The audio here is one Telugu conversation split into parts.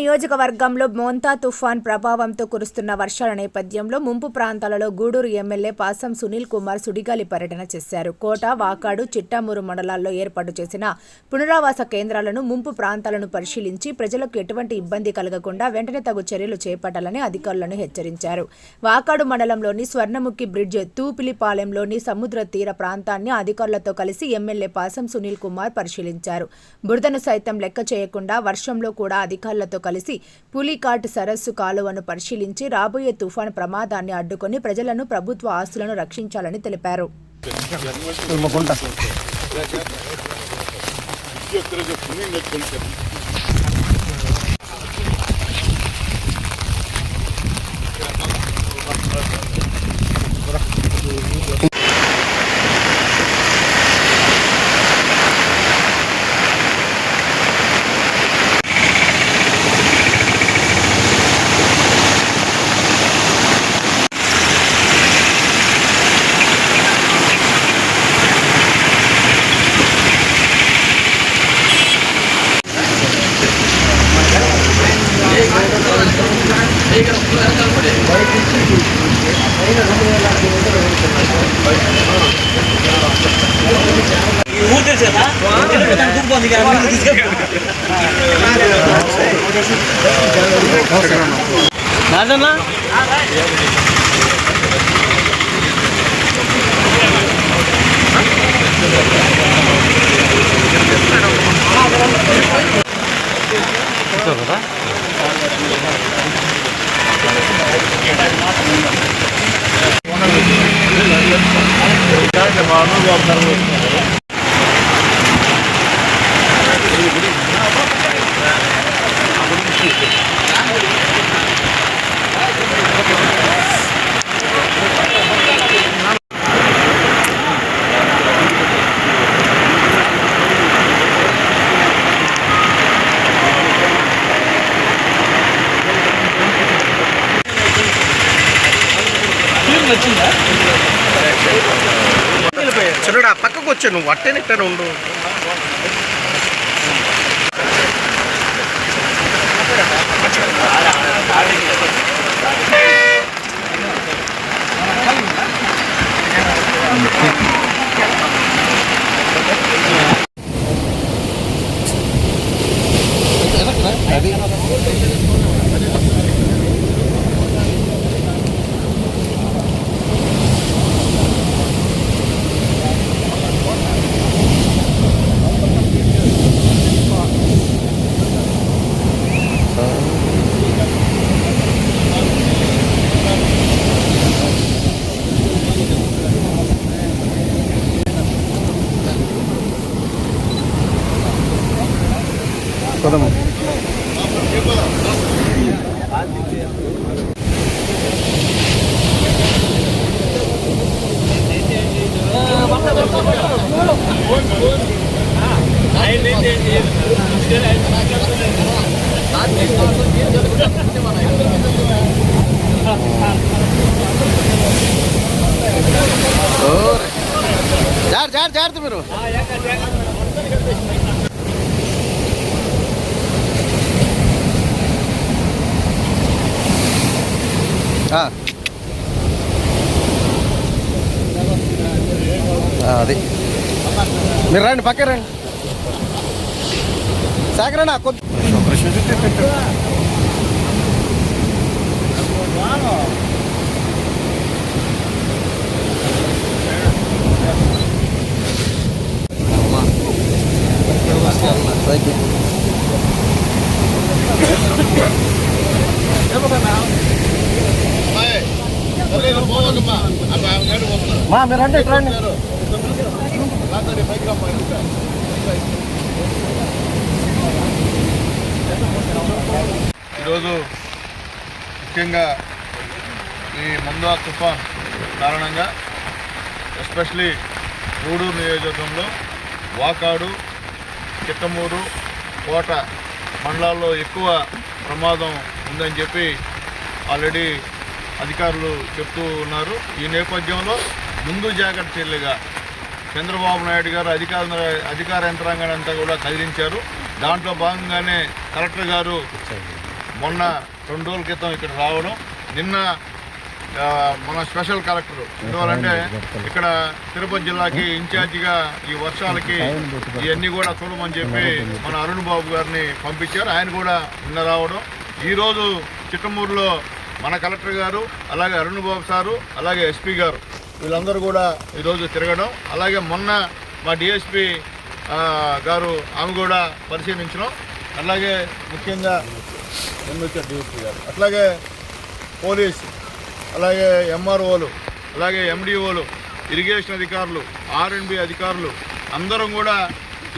నియోజకవర్గంలో మోంతా తుఫాన్ ప్రభావంతో కురుస్తున్న వర్షాల నేపథ్యంలో ముంపు ప్రాంతాలలో గూడూరు ఎమ్మెల్యే పాసం సునీల్ కుమార్ సుడిగాలి పర్యటన చేశారు. కోట వాకాడు చిట్టామూరు మండలాల్లో ఏర్పాటు చేసిన పునరావాస కేంద్రాలను ముంపు ప్రాంతాలను పరిశీలించి ప్రజలకు ఎటువంటి ఇబ్బంది కలగకుండా వెంటనే తగు చర్యలు చేపట్టాలని అధికారులను హెచ్చరించారు. వాకాడు మండలంలోని స్వర్ణముఖి బ్రిడ్జ్ తూపిలిపాలెంలోని సముద్ర తీర ప్రాంతాన్ని అధికారులతో కలిసి ఎమ్మెల్యే పాసం సునీల్ కుమార్ పరిశీలించారు. బురదను సైతం లెక్క చేయకుండా వర్షంలో కూడా అధికారులతో కలిసి పులికాట్ సరస్సు కాలువను పరిశీలించి రాబోయే తుఫాను ప్రమాదాన్ని అడ్డుకొని ప్రజలను ప్రభుత్వ ఆస్తులను రక్షించాలని తెలిపారు ఊరు తెలుసు కదా దాని గుంపు ఉంది కదా ముందు తీసుకెళ్ళు. నాదన్నా వచ్చిందా? చిన్నడా పక్కకు వచ్చాను నువ్వు అట్టే నిట్టనే ఉండు జాగ్రత్త జాగ్రత్త మీరు. అది. మీరు రండి పక్క రండి. సాగరణ కొద్ది మా మీరు రండి. ఇటు రండి ఈరోజు ముఖ్యంగా ఈ ముందా తుఫాన్ కారణంగా ఎస్పెషలీ గూడూరు నియోజకవర్గంలో వాకాడు చిట్టమూరు కోట మండలాల్లో ఎక్కువ ప్రమాదం ఉందని చెప్పి ఆల్రెడీ అధికారులు చెప్తూ ఉన్నారు. ఈ నేపథ్యంలో ముందు జాగ్రత్త చర్యలుగా చంద్రబాబు నాయుడు గారు అధికార అధికార యంత్రాంగాన్ని అంతా కూడా కదిలించారు. దాంట్లో భాగంగానే కలెక్టర్ గారు మొన్న రెండు రోజుల క్రితం ఇక్కడ రావడం. నిన్న మన స్పెషల్ కలెక్టర్ ఎందువల్లంటే ఇక్కడ తిరుపతి జిల్లాకి ఇన్ఛార్జిగా ఈ వర్షాలకి ఇవన్నీ కూడా చూడమని చెప్పి మన అరుణ్ బాబు గారిని పంపించారు. ఆయన కూడా నిన్న రావడం. ఈరోజు చిట్టమూరులో మన కలెక్టర్ గారు అలాగే అరుణ్ బాబు సారు అలాగే ఎస్పీ గారు వీళ్ళందరూ కూడా ఈరోజు తిరగడం. అలాగే మొన్న మా డిఎస్పి గారు ఆమె కూడా పరిశీలించడం. అలాగే ముఖ్యంగా ఎమ్మెల్యే డిఎస్పీ గారు. అట్లాగే పోలీస్ అలాగే ఎంఆర్ఓలు అలాగే ఎండిఓలు ఇరిగేషన్ అధికారులు ఆర్ఎండ్బి అధికారులు అందరం కూడా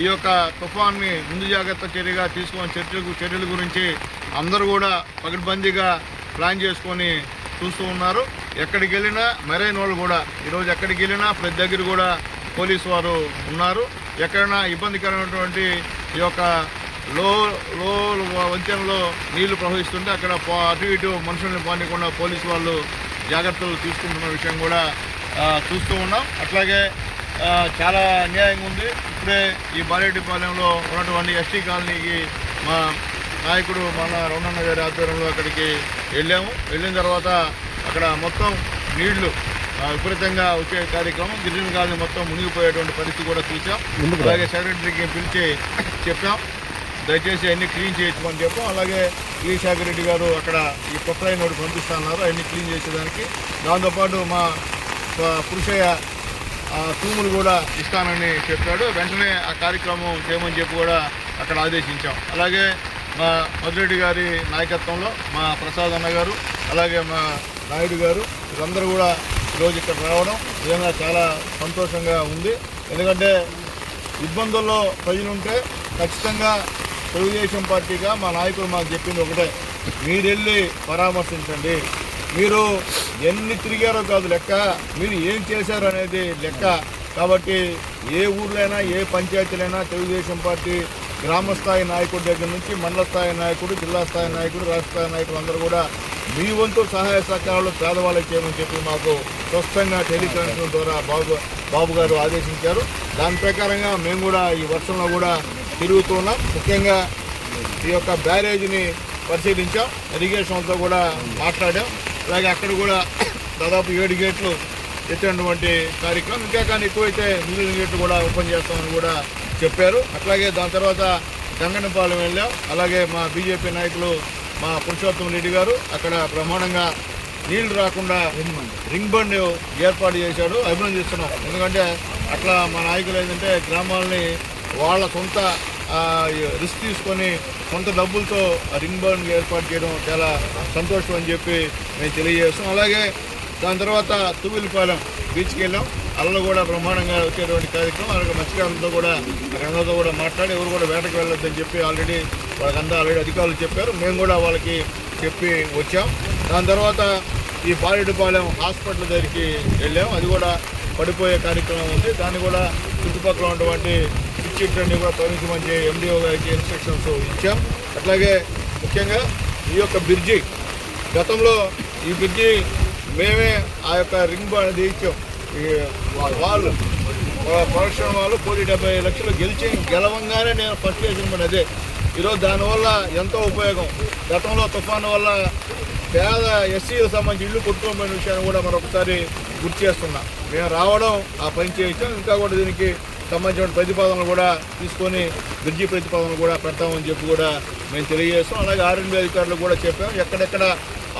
ఈ యొక్క తుఫాన్ని ముందు జాగ్రత్త చర్యగా తీసుకున్న చర్యలు చర్యల గురించి అందరూ కూడా పకడ్బందీగా ప్లాన్ చేసుకొని చూస్తూ ఉన్నారు. ఎక్కడికి వెళ్ళినా మెరైన్ వాళ్ళు కూడా. ఈరోజు ఎక్కడికి వెళ్ళినా ప్రతి దగ్గర కూడా పోలీసు వారు ఉన్నారు. ఎక్కడైనా ఇబ్బందికరమైనటువంటి ఈ యొక్క లో లో వంతెనలో నీళ్ళు ప్రవహిస్తుంటే అక్కడ అటు ఇటు మనుషుల్ని పానికుండా పోలీసు వాళ్ళు జాగ్రత్తలు తీసుకుంటున్న విషయం కూడా చూస్తూ ఉన్నాం. అట్లాగే చాలా అన్యాయంగా ఉంది. ఇప్పుడే ఈ బాలేటిపాలెంలో ఉన్నటువంటి ఎస్టీ కాలనీకి మా నాయకుడు మన రమణన్న గారి ఆధ్వర్యంలో అక్కడికి వెళ్ళాము. వెళ్ళిన తర్వాత అక్కడ మొత్తం నీళ్ళు విపరీతంగా వచ్చే కార్యక్రమం. గిరిజన కాలనీ మొత్తం మునిగిపోయేటువంటి పరిస్థితి కూడా చూసాం అలాగే సెక్రటరీకి పిలిచి చెప్పాం. దయచేసి అన్ని క్లీన్ చేయించమని చెప్పాం. అలాగే ఈ శాఖర్ రెడ్డి గారు అక్కడ ఈ కొత్త నోటి పంపిస్తున్నారు అన్ని క్లీన్ చేసేదానికి. దాంతోపాటు మా పురుషయ్య తూములు కూడా ఇస్తానని చెప్పాడు. వెంటనే ఆ కార్యక్రమం చేయమని చెప్పి కూడా అక్కడ ఆదేశించాం. అలాగే మా మధురెడ్డి గారి నాయకత్వంలో మా ప్రసాద్ అన్న గారు అలాగే మా నాయుడు గారు వీళ్ళందరూ కూడా ఈరోజు ఇక్కడ రావడం నిజంగా చాలా సంతోషంగా ఉంది. ఎందుకంటే ఇబ్బందుల్లో ప్రజలుంటే ఖచ్చితంగా తెలుగుదేశం పార్టీగా మా నాయకులు మాకు చెప్పింది ఒకటే మీరు వెళ్ళి పరామర్శించండి. మీరు ఎన్ని తిరిగారో కాదు లెక్క మీరు ఏం చేశారు అనేది లెక్క. కాబట్టి ఏ ఊర్లైనా ఏ పంచాయతీలైనా తెలుగుదేశం పార్టీ గ్రామ స్థాయి నాయకుడి దగ్గర నుంచి మండల స్థాయి నాయకుడు జిల్లా స్థాయి నాయకుడు రాష్ట్ర స్థాయి నాయకులు అందరూ కూడా మీ వంతు సహాయ సహకారాలు పేదవాళ్ళకి చేయమని చెప్పి మాకు స్పష్టంగా టెలికాన్ఫరెన్స్ ద్వారా బాబు బాబు గారు ఆదేశించారు. దాని ప్రకారంగా మేము కూడా ఈ వర్షంలో కూడా తిరుగుతున్నాం ముఖ్యంగా ఈ యొక్క బ్యారేజ్ని పరిశీలించాం. ఇరిగేషన్తో కూడా మాట్లాడాం. అలాగే అక్కడ కూడా దాదాపు ఏడు గేట్లు ఎత్తినటువంటి కార్యక్రమం. ఇంకా కానీ ఎక్కువైతే మిగిలిన గేట్లు కూడా ఓపెన్ చేస్తామని కూడా చెప్పారు. అట్లాగే దాని తర్వాత గంగనపాలెం వెళ్ళాం. అలాగే మా బీజేపీ నాయకులు మా పురుషోత్తం రెడ్డి గారు అక్కడ బ్రహ్మాండంగా నీళ్ళు రాకుండా రింగ్ బండ్ ఏర్పాటు చేశాడు అభినందిస్తున్నాం ఎందుకంటే అట్లా మా నాయకులు ఏంటంటే గ్రామాలని వాళ్ళ సొంత రిస్క్ తీసుకొని కొంత డబ్బులతో రింగ్ బండ్ ఏర్పాటు చేయడం చాలా సంతోషం అని చెప్పి మేము తెలియజేస్తాం అలాగే దాని తర్వాత తువ్విలిపాలెం బీచ్కి వెళ్ళాం. అల్ల కూడా బ్రహ్మాండంగా వచ్చేటువంటి కార్యక్రమం. అలాగే మత్స్యకారులతో కూడా అక్కడ కూడా మాట్లాడి ఎవరు కూడా వేటకు వెళ్ళొద్దని చెప్పి ఆల్రెడీ వాళ్ళకంతా ఆల్రెడీ అధికారులు చెప్పారు. మేము కూడా వాళ్ళకి చెప్పి వచ్చాం. దాని తర్వాత ఈ పాలెడుపాలెం హాస్పిటల్ దగ్గరికి వెళ్ళాం. అది కూడా పడిపోయే కార్యక్రమం ఉంది. దాన్ని కూడా చుట్టుపక్కల ఉన్నటువంటి పిచ్చిట్లన్నీ కూడా తొలగించమని ఎండిఓ గారికి ఇన్స్ట్రక్షన్స్ ఇచ్చాం. అట్లాగే ముఖ్యంగా ఈ యొక్క బ్రిడ్జి గతంలో ఈ బ్రిడ్జి మేమే ఆ యొక్క రింగ్ బాల్ అనేది ఇచ్చాం ఈ వాళ్ళు ప్రొడక్షన్ వాళ్ళు కోటి డెబ్బై లక్షలు గెలిచి గెలవంగానే నేను ఫస్ట్ చేసిన అదే. ఈరోజు దానివల్ల ఎంతో ఉపయోగం. గతంలో తుఫాను వల్ల పేద ఎస్సీలకు సంబంధించి ఇల్లు కొట్టుకోబోయిన విషయాన్ని కూడా మరొకసారి గుర్తు చేస్తున్నా. మేము రావడం ఆ పని చేయించాం. ఇంకా కూడా దీనికి సంబంధించిన ప్రతిపాదనలు కూడా తీసుకొని బ్రిడ్జి ప్రతిపాదనలు కూడా పెడతామని చెప్పి కూడా మేము తెలియజేస్తాం అలాగే ఆర్ఎండ్బి అధికారులు కూడా చెప్పాం. ఎక్కడెక్కడ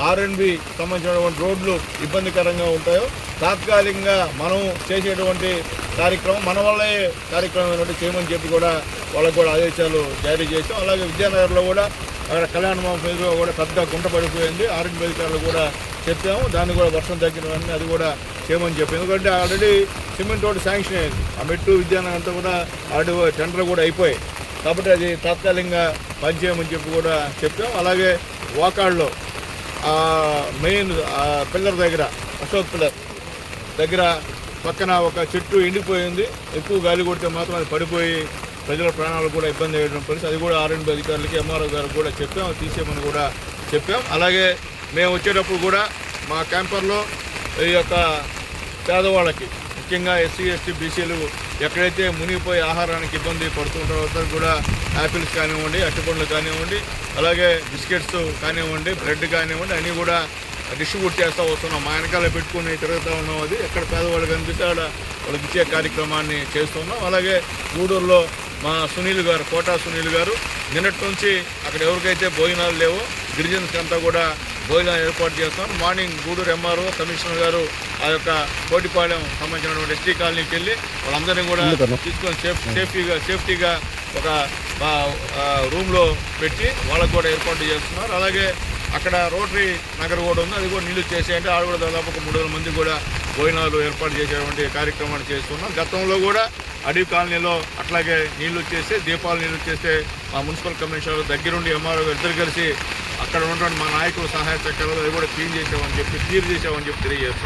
ఆర్ఎన్బి సంబంధించినటువంటి రోడ్లు ఇబ్బందికరంగా ఉంటాయో తాత్కాలికంగా మనం చేసేటువంటి కార్యక్రమం మన వల్లే కార్యక్రమం ఏంటంటే చేయమని చెప్పి కూడా వాళ్ళకు కూడా ఆదేశాలు జారీ చేసాం అలాగే విద్యానగర్లో కూడా అక్కడ కళ్యాణ ఎదురుగా కూడా పెద్ద గుంట పడిపోయింది. ఆర్ఎన్బి అధికారులు కూడా చెప్పాము. దాన్ని కూడా వర్షం తగ్గినవన్నీ అది కూడా చేయమని చెప్పి ఎందుకంటే ఆల్రెడీ సిమెంట్ రోడ్డు శాంక్షన్ అయింది. ఆ మెట్టు విద్యానగర్ అంతా కూడా ఆల్రెడీ టెండర్ కూడా అయిపోయాయి. కాబట్టి అది తాత్కాలికంగా పనిచేయమని చెప్పి కూడా చెప్పాం అలాగే వాకాడ్లో మెయిన్ పిల్లర్ దగ్గర అశోక్ పిల్లర్ దగ్గర పక్కన ఒక చెట్టు ఎండిపోయింది. ఎక్కువ గాలి కొడితే మాత్రం అది పడిపోయి ప్రజల ప్రాణాలు కూడా ఇబ్బంది అయ్యడం పరిస్థితి. అది కూడా ఆర్ఎండ్బి అధికారులకి ఎంఆర్ఓ గారికి కూడా చెప్పాం అది తీసేయమని కూడా చెప్పాం. అలాగే మేము వచ్చేటప్పుడు కూడా మా క్యాంపర్లో ఈ యొక్క పేదవాళ్ళకి ముఖ్యంగా ఎస్సీ ఎస్టీ బీసీలు ఎక్కడైతే మునిగిపోయి ఆహారానికి ఇబ్బంది పడుతుంటారో అందరూ కూడా యాపిల్స్ కానివ్వండి అరటిపండ్లు కానివ్వండి అలాగే బిస్కెట్స్ కానివ్వండి బ్రెడ్ కానివ్వండి అన్నీ కూడా డిస్ట్రిబ్యూట్ చేస్తూ వస్తున్నాం. మా వెనకాల పెట్టుకుని తిరుగుతూ ఉన్నాం అది. ఎక్కడ పేదవాళ్ళు కనిపిస్తే అక్కడ వాళ్ళకి ఇచ్చే కార్యక్రమాన్ని చేస్తున్నాం. అలాగే గూడూరులో మా సునీల్ గారు కోటా సునీల్ గారు నిన్నటి నుంచి అక్కడ ఎవరికైతే భోజనాలు లేవో గిరిజన్స్ అంతా కూడా భోజనాలు ఏర్పాటు చేస్తున్నారు మార్నింగ్ గూడూరు ఎంఆర్ఓ కమిషనర్ గారు ఆ యొక్క కోటిపాలెం సంబంధించినటువంటి ఎస్టీ కాలనీకి వెళ్ళి వాళ్ళందరినీ కూడా తీసుకొని సేఫ్ సేఫ్టీగా సేఫ్టీగా ఒక రూమ్లో పెట్టి వాళ్ళకు కూడా ఏర్పాటు చేస్తున్నారు. అలాగే అక్కడ రోటరీ నగర్ కూడా ఉంది. అది కూడా నీళ్ళు చేసేయంటే ఆడ కూడా దాదాపు ఒక మూడు మంది కూడా భోజనాలు ఏర్పాటు చేసేటువంటి కార్యక్రమాన్ని చేస్తున్నాం గతంలో కూడా అడవి కాలనీలో అట్లాగే నీళ్ళు చేస్తే దీపాలు నీళ్ళు చేస్తే మా మున్సిపల్ కమిషనర్ దగ్గరుండి ఎంఆర్ఓ ఇద్దరు కలిసి అక్కడ ఉన్నటువంటి మా నాయకులు సహాయ చక్రాలు అది కూడా క్లీన్ చేసామని చెప్పి క్లియర్ చేసామని చెప్పి తెలియజేస్తున్నాం